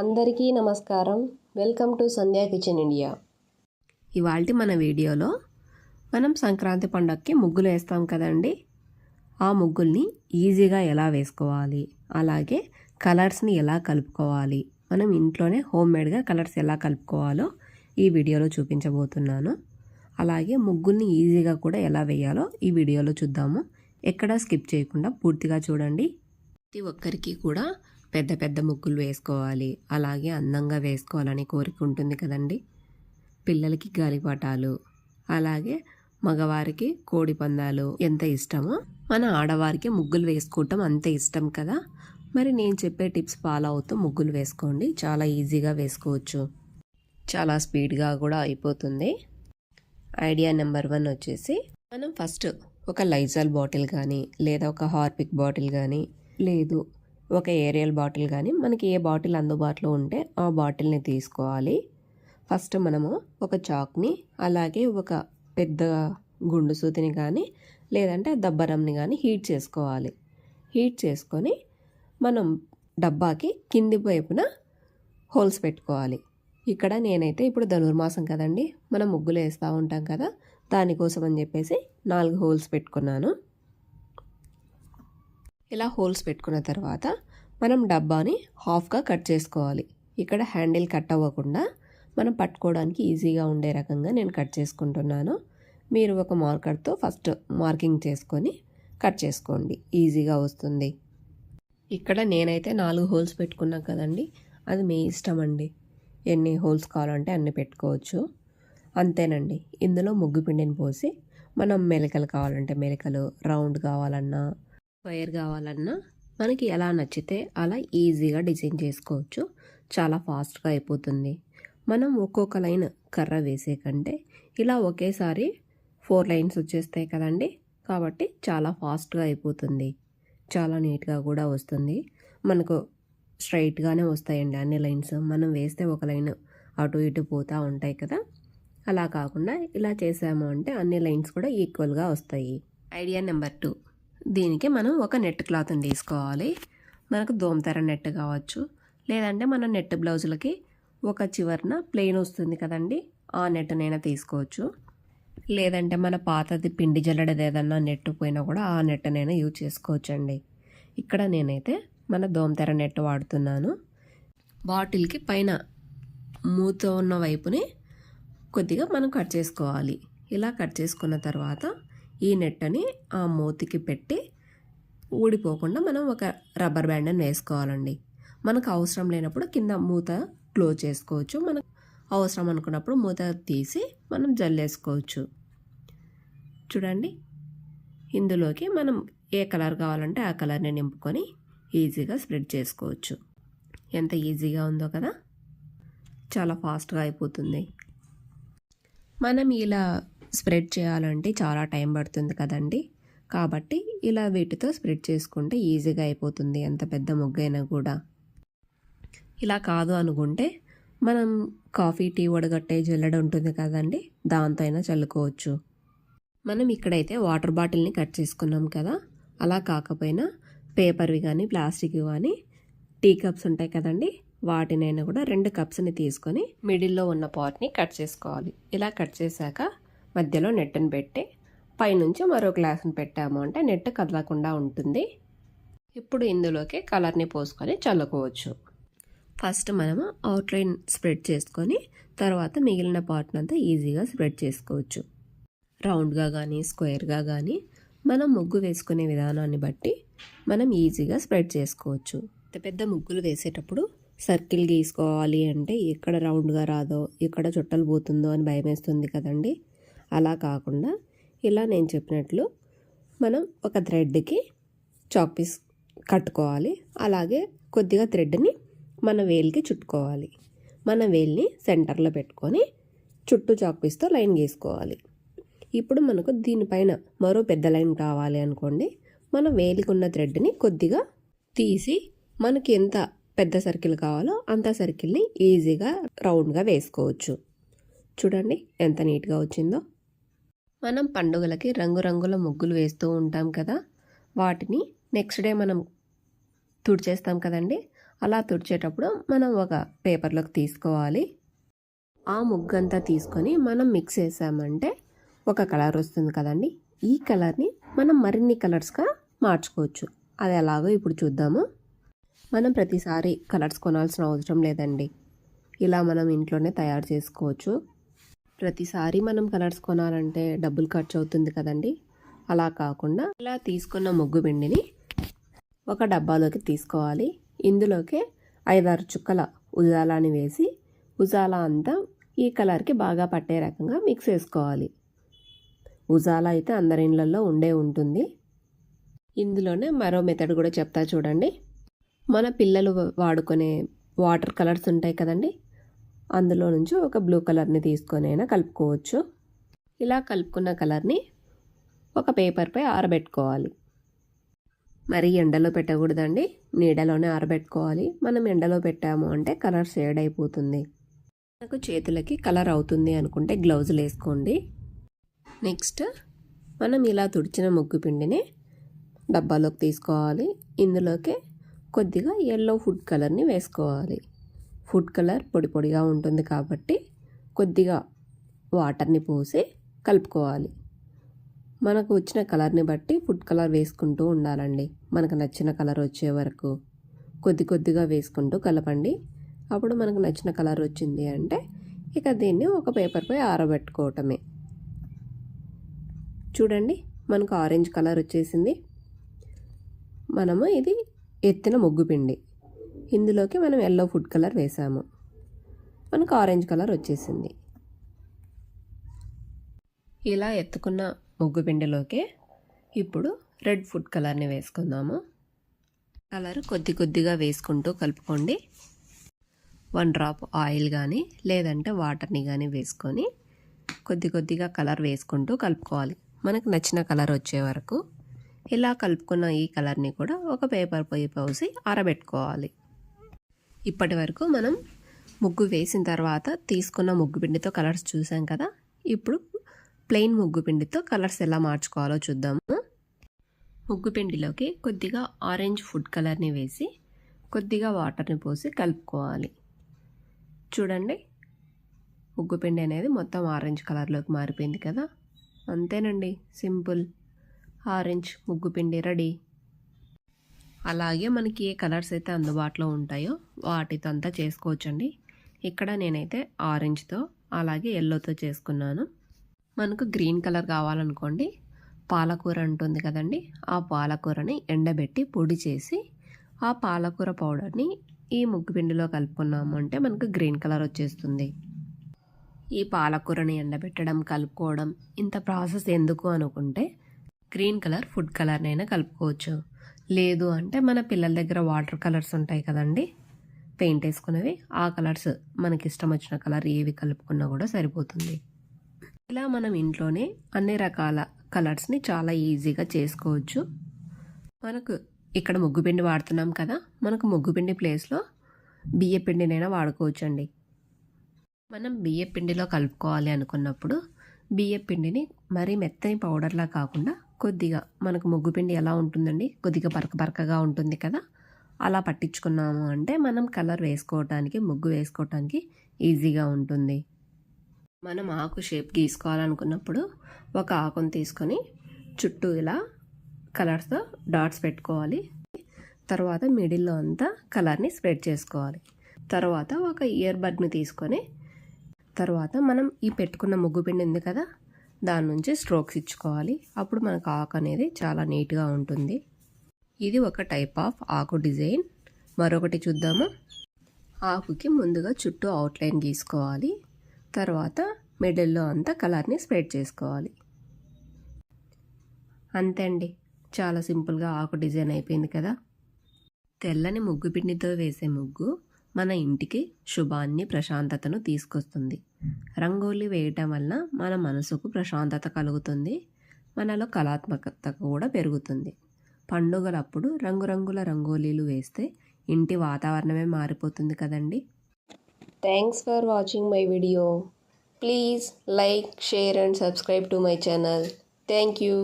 అందరికీ నమస్కారం. Welcome to Sandhya kitchen India. ఇవాళ మన వీడియోలో మనం సంక్రాంతి పండగకి ముగ్గులు వేస్తాం కదండి. ఆ ముగ్గుల్ని ఈజీగా ఎలా వేసుకోవాలి? అలాగే కలర్స్ని ఎలా కలుపుకోవాలి? మనం ఇంట్లోనే హోమ్ మేడ్గా కలర్స్ ఎలా కలుపుకోవాలో ఈ వీడియోలో చూపించబోతున్నాను. అలాగే ముగ్గుల్ని ఈజీగా కూడా ఎలా వేయాలో ఈ వీడియోలో చూద్దాము. ఎక్కడా స్కిప్ చేయకుండా పూర్తిగా చూడండి. ప్రతి ఒక్కరికి కూడా పెద్ద పెద్ద ముగ్గులు వేసుకోవాలి. అలాగే అందంగా వేసుకోవాలని కోరిక ఉంటుంది కదండి. పిల్లలకి గాలిపటాలు అలాగే మగవారికి కోడి పందాలు ఎంత ఇష్టమో. మన ఆడవారికి ముగ్గులు వేసుకోవటం అంతే ఇష్టం కదా. మరి నేను చెప్పే టిప్స్ ఫాలో అవుతూ ముగ్గులు వేసుకోండి. చాలా ఈజీగా వేసుకోవచ్చు. చాలా స్పీడ్గా కూడా అయిపోతుంది. ఐడియా నెంబర్ వన్ వచ్చేసి మనం ఫస్ట్ ఒక లైజాల్ బాటిల్ కానీ లేదా ఒక హార్పిక్ బాటిల్ కానీ లేదు ఒక ఏరియల్ బాటిల్ కానీ మనకి ఏ బాటిల్ అందుబాటులో ఉంటే ఆ బాటిల్ని తీసుకోవాలి. ఫస్ట్ మనము ఒక చాక్ని అలాగే ఒక పెద్ద గుండు సూతిని కానీ లేదంటే దబ్బరంని కానీ హీట్ చేసుకోవాలి. హీట్ చేసుకొని మనం డబ్బాకి కింది వైపున హోల్స్ పెట్టుకోవాలి. ఇక్కడ నేనైతే ఇప్పుడు ధనుర్మాసం కదండి మనం ముగ్గులు వేస్తూ ఉంటాం కదా దానికోసం అని చెప్పేసి నాలుగు హోల్స్ పెట్టుకున్నాను. ఇలా హోల్స్ పెట్టుకున్న తర్వాత మనం డబ్బాని హాఫ్గా కట్ చేసుకోవాలి. ఇక్కడ హ్యాండిల్ కట్ అవ్వకుండా మనం పట్టుకోవడానికి ఈజీగా ఉండే రకంగా నేను కట్ చేసుకుంటున్నాను. మీరు ఒక మార్కర్తో ఫస్ట్ మార్కింగ్ చేసుకొని కట్ చేసుకోండి. ఈజీగా వస్తుంది. ఇక్కడ నేనైతే నాలుగు హోల్స్ పెట్టుకున్నా కదండి అది మీ ఇష్టం అండి. ఎన్ని హోల్స్ కావాలంటే అన్ని పెట్టుకోవచ్చు. అంతేనండి. ఇందులో ముగ్గు పిండిని పోసి మనం మెలకలు కావాలంటే మెలకలు రౌండ్ కావాలన్నా స్క్వేర్ కావాలన్నా మనకి ఎలా నచ్చితే అలా ఈజీగా డిజైన్ చేసుకోవచ్చు. చాలా ఫాస్ట్గా అయిపోతుంది. మనం ఒక్కొక్క లైన్ కర్ర వేసే కంటే ఇలా ఒకేసారి ఫోర్ లైన్స్ వచ్చేస్తాయి కదండి. కాబట్టి చాలా ఫాస్ట్గా అయిపోతుంది. చాలా నీట్గా కూడా వస్తుంది. మనకు స్ట్రైట్గానే వస్తాయండి అన్ని లైన్స్. మనం వేస్తే ఒక లైన్ అటు ఇటు పోతూ ఉంటాయి కదా. అలా కాకుండా ఇలా చేసాము అంటే అన్ని లైన్స్ కూడా ఈక్వల్గా వస్తాయి. Idea number two. దీనికి మనం ఒక నెట్ క్లాత్ని తీసుకోవాలి మనకు దోమతెర నెట్ కావచ్చు. లేదంటే మన నెట్ బ్లౌజులకి ఒక చివరన ప్లెయిన్ వస్తుంది కదండి. ఆ నెట్నైనా తీసుకోవచ్చు. లేదంటే మన పాతది పిండి జల్లడది ఏదన్నా నెట్ పోయినా కూడా ఆ నెట్నైనా యూజ్ చేసుకోవచ్చు అండి ఇక్కడ నేనైతే మన దోమతెర నెట్ వాడుతున్నాను. బాటిల్కి పైన మూత ఉన్న వైపుని కొద్దిగా మనం కట్ చేసుకోవాలి. ఇలా కట్ చేసుకున్న తర్వాత ఈ నెట్టని ఆ మూతికి పెట్టి ఊడిపోకుండా మనం ఒక రబ్బర్ బ్యాండ్ని వేసుకోవాలండి. మనకు అవసరం లేనప్పుడు కింద మూత క్లోజ్ చేసుకోవచ్చు. మనకు అవసరం అనుకున్నప్పుడు మూత తీసి మనం జల్లేసుకోవచ్చు చూడండి. ఇందులోకి మనం ఏ కలర్ కావాలంటే ఆ కలర్ని నింపుకొని ఈజీగా స్ప్రెడ్ చేసుకోవచ్చు. ఎంత ఈజీగా ఉందో కదా? చాలా ఫాస్ట్గా అయిపోతుంది. మనం ఇలా స్ప్రెడ్ చేయాలంటే చాలా టైం పడుతుంది కదండి. కాబట్టి ఇలా వీటితో స్ప్రెడ్ చేసుకుంటే ఈజీగా అయిపోతుంది ఎంత పెద్ద ముగ్గైనా కూడా. ఇలా కాదు అనుకుంటే మనం కాఫీ టీ వడగట్టే జల్లెడ ఉంటుంది కదండి దాంతో అయినా చల్లుకోవచ్చు. మనం ఇక్కడైతే వాటర్ బాటిల్ని కట్ చేసుకున్నాం కదా అలా కాకపోయినా పేపర్వి కానీ ప్లాస్టిక్వి కానీ టీ కప్స్ ఉంటాయి కదండి వాటినైనా కూడా రెండు కప్స్ని తీసుకొని మిడిల్లో ఉన్న పాట్ని కట్ చేసుకోవాలి. ఇలా కట్ చేశాక మధ్యలో నెట్ని పెట్టి పైనుంచి మరో గ్లాస్ని పెట్టాము అంటే నెట్ కదలకుండా ఉంటుంది. ఇప్పుడు ఇందులోకి కలర్ని పోసుకొని చల్లుకోవచ్చు. ఫస్ట్ మనము అవుట్లైన్ స్ప్రెడ్ చేసుకొని తర్వాత మిగిలిన పార్ట్నంతా ఈజీగా స్ప్రెడ్ చేసుకోవచ్చు. రౌండ్గా కానీ స్క్వేర్గా కానీ మనం ముగ్గు వేసుకునే విధానాన్ని బట్టి మనం ఈజీగా స్ప్రెడ్ చేసుకోవచ్చు. పెద్ద పెద్ద ముగ్గులు వేసేటప్పుడు సర్కిల్ గీసుకోవాలి అంటే ఎక్కడ రౌండ్గా రాదో ఎక్కడ చుట్టలు పోతుందో అని భయం వేస్తుంది కదండి. అలా కాకుండా ఇలా నేను చెప్పినట్లు మనం ఒక థ్రెడ్కి చాక్ పీస్ కట్టుకోవాలి. అలాగే కొద్దిగా థ్రెడ్ని మన వేలికి చుట్టుకోవాలి. మన వేల్ని సెంటర్లో పెట్టుకొని చుట్టూ చాక్ పీస్తో లైన్ గీసుకోవాలి. ఇప్పుడు మనకు దీనిపైన మరో పెద్ద లైన్ కావాలి అనుకోండి. మన వేలికున్న థ్రెడ్ని కొద్దిగా తీసి మనకి ఎంత పెద్ద సర్కిల్ కావాలో అంత సర్కిల్ని ఈజీగా రౌండ్గా వేసుకోవచ్చు. చూడండి ఎంత నీట్గా వచ్చిందో. మనం పండుగలకి రంగురంగుల ముగ్గులు వేస్తూ ఉంటాం కదా వాటిని నెక్స్ట్ డే మనం తుడిచేస్తాం కదండి. అలా తుడిచేటప్పుడు మనం ఒక పేపర్లోకి తీసుకోవాలి. ఆ ముగ్గంతా తీసుకొని మనం మిక్స్ చేసామంటే ఒక కలర్ వస్తుంది కదండి. ఈ కలర్ని మనం మరిన్ని కలర్స్గా మార్చుకోవచ్చు. అది ఎలాగో ఇప్పుడు చూద్దాము. మనం ప్రతిసారి కలర్స్ కొనాల్సిన అవసరం లేదండి. ఇలా మనం ఇంట్లోనే తయారు చేసుకోవచ్చు. ప్రతిసారి మనం కలర్స్ కొనాలంటే డబ్బులు ఖర్చు అవుతుంది కదండి. అలా కాకుండా ఇలా తీసుకున్న ముగ్గు పిండిని ఒక డబ్బాలోకి తీసుకోవాలి. ఇందులోకి ఐదారు చుక్కల ఉజాలాని వేసి ఉజాలా అంతా ఈ కలర్కి బాగా పట్టే రకంగా మిక్స్ చేసుకోవాలి. ఉజాలా అయితే అందరి ఇళ్ళల్లో ఉండే ఉంటుంది. ఇందులోనే మరో మెథడ్ కూడా చెప్తా చూడండి. మన పిల్లలు వాడుకునే వాటర్ కలర్స్ ఉంటాయి కదండి. అందులో నుంచి ఒక బ్లూ కలర్ని తీసుకొని అయినా కలుపుకోవచ్చు. ఇలా కలుపుకున్న కలర్ని ఒక పేపర్పై ఆరబెట్టుకోవాలి. మరి ఎండలో పెట్టకూడదండి. నీడలోనే ఆరబెట్టుకోవాలి. మనం ఎండలో పెట్టాము అంటే కలర్ షేడ్ అయిపోతుంది. మనకు చేతులకి కలర్ అవుతుంది అనుకుంటే గ్లౌజులు వేసుకోండి. నెక్స్ట్ మనం ఇలా తుడిచిన ముగ్గు పిండిని డబ్బాలోకి తీసుకోవాలి. ఇందులోకి కొద్దిగా ఎల్లో ఫుడ్ కలర్ని వేసుకోవాలి. ఫుడ్ కలర్ పొడి పొడిగా ఉంటుంది కాబట్టి కొద్దిగా వాటర్ని పోసి కలుపుకోవాలి. మనకు వచ్చిన కలర్ని బట్టి ఫుడ్ కలర్ వేసుకుంటూ ఉండాలండి. మనకు నచ్చిన కలర్ వచ్చే వరకు కొద్ది కొద్దిగా వేసుకుంటూ కలపండి. అప్పుడు మనకు నచ్చిన కలర్ వచ్చింది అంటే ఇక దీన్ని ఒక పేపర్పై ఆరబెట్టుకోవటమే. చూడండి మనకు ఆరెంజ్ కలర్ వచ్చేసింది. మనము ఇది ఎత్తిన ముగ్గు పిండి. ఇందులోకి మనం ఎల్లో ఫుడ్ కలర్ వేసాము. మనకు ఆరెంజ్ కలర్ వచ్చేసింది. ఇలా ఎత్తుకున్న ముగ్గు పిండిలోకి ఇప్పుడు రెడ్ ఫుడ్ కలర్ని వేసుకుందాము. కలర్ కొద్ది కొద్దిగా వేసుకుంటూ కలుపుకోండి. వన్ డ్రాప్ ఆయిల్ కానీ లేదంటే వాటర్ని కానీ వేసుకొని కొద్ది కొద్దిగా కలర్ వేసుకుంటూ కలుపుకోవాలి. మనకు నచ్చిన కలర్ వచ్చే వరకు ఇలా కలుపుకున్న ఈ కలర్ని కూడా ఒక పేపర్ పొయ్యి పోసి ఆరబెట్టుకోవాలి. ఇప్పటి వరకు మనం ముగ్గు వేసిన తర్వాత తీసుకున్న ముగ్గు పిండితో కలర్స్ చూసాం కదా. ఇప్పుడు ప్లెయిన్ ముగ్గు పిండితో కలర్స్ ఎలా మార్చుకోవాలో చూద్దాము. ముగ్గు పిండిలోకి కొద్దిగా ఆరెంజ్ ఫుడ్ కలర్ని వేసి కొద్దిగా వాటర్ని పోసి కలుపుకోవాలి. చూడండి ముగ్గు పిండి అనేది మొత్తం ఆరెంజ్ కలర్లోకి మారిపోయింది కదా. అంతేనండి సింపుల్. ఆరెంజ్ ముగ్గు పిండి రెడీ. అలాగే మనకి ఏ కలర్స్ అయితే అందుబాటులో ఉంటాయో వాటితో అంతా చేసుకోవచ్చండి. ఇక్కడ నేనైతే ఆరెంజ్తో అలాగే ఎల్లోతో చేసుకున్నాను. మనకు గ్రీన్ కలర్ కావాలనుకోండి పాలకూర ఉంటుంది కదండి ఆ పాలకూరని ఎండబెట్టి పొడి చేసి ఆ పాలకూర పౌడర్ని ఈ ముగ్గు పిండిలో కలుపుకున్నాము అంటే మనకు గ్రీన్ కలర్ వచ్చేస్తుంది. ఈ పాలకూరని ఎండబెట్టడం కలుపుకోవడం ఇంత ప్రాసెస్ ఎందుకు అనుకుంటే గ్రీన్ కలర్ ఫుడ్ కలర్నైనా కలుపుకోవచ్చు. లేదు అంటే మన పిల్లల దగ్గర వాటర్ కలర్స్ ఉంటాయి కదండి. పెయింట్ వేసుకునేవి. ఆ కలర్స్ మనకి ఇష్టం వచ్చిన కలర్ ఏవి కలుపుకున్నా కూడా సరిపోతుంది. ఇలా మనం ఇంట్లోనే అన్ని రకాల కలర్స్ని చాలా ఈజీగా చేసుకోవచ్చు. మనకు ఇక్కడ ముగ్గుపిండి వాడుతున్నాం కదా. మనకు ముగ్గుపిండి ప్లేస్లో బియ్యపిండినైనా వాడుకోవచ్చు అండి మనం బియ్యపిండిలో కలుపుకోవాలి అనుకున్నప్పుడు బియ్య పిండిని మరీ మెత్తని పౌడర్లా కాకుండా కొద్దిగా మనకు ముగ్గు పిండి ఎలా ఉంటుందండి? కొద్దిగా బరక బరకగా ఉంటుంది కదా? అలా పట్టించుకున్నాము అంటే మనం కలర్ వేసుకోవటానికి ముగ్గు వేసుకోవటానికి ఈజీగా ఉంటుంది. మనం ఆకు షేప్ గీసుకోవాలనుకున్నప్పుడు ఒక ఆకును తీసుకొని చుట్టూ ఇలా కలర్స్తో డాట్స్ పెట్టుకోవాలి. తర్వాత మిడిల్లో అంతా కలర్ని స్ప్రెడ్ చేసుకోవాలి. తర్వాత ఒక ఇయర్ బడ్ని తీసుకొని తర్వాత మనం ఈ పెట్టుకున్న ముగ్గు పిండి ఉంది కదా? దాని నుంచి స్ట్రోక్స్ ఇచ్చుకోవాలి. అప్పుడు మనకు ఆకు అనేది చాలా నీట్గా ఉంటుంది. ఇది ఒక టైప్ ఆఫ్ ఆకు డిజైన్. మరొకటి చూద్దాము? ఆకుకి ముందుగా చుట్టూ అవుట్లైన్ గీసుకోవాలి. తర్వాత మిడిల్లో అంతా కలర్ని స్ప్రెడ్ చేసుకోవాలి. అంతే అండి. చాలా సింపుల్గా ఆకు డిజైన్ అయిపోయింది కదా. తెల్లని ముగ్గు పిండితో వేసే ముగ్గు మన ఇంటికి శుభాన్ని ప్రశాంతతను తీసుకొస్తుంది. రంగోలి వేయటం వల్ల మన మనసుకు ప్రశాంతత కలుగుతుంది. మనలో కళాత్మకత కూడా పెరుగుతుంది. పండుగలప్పుడు రంగురంగుల రంగోలీలు వేస్తే ఇంటి వాతావరణమే మారిపోతుంది కదండి. Thanks for watching my video please like share and subscribe to my channel thank you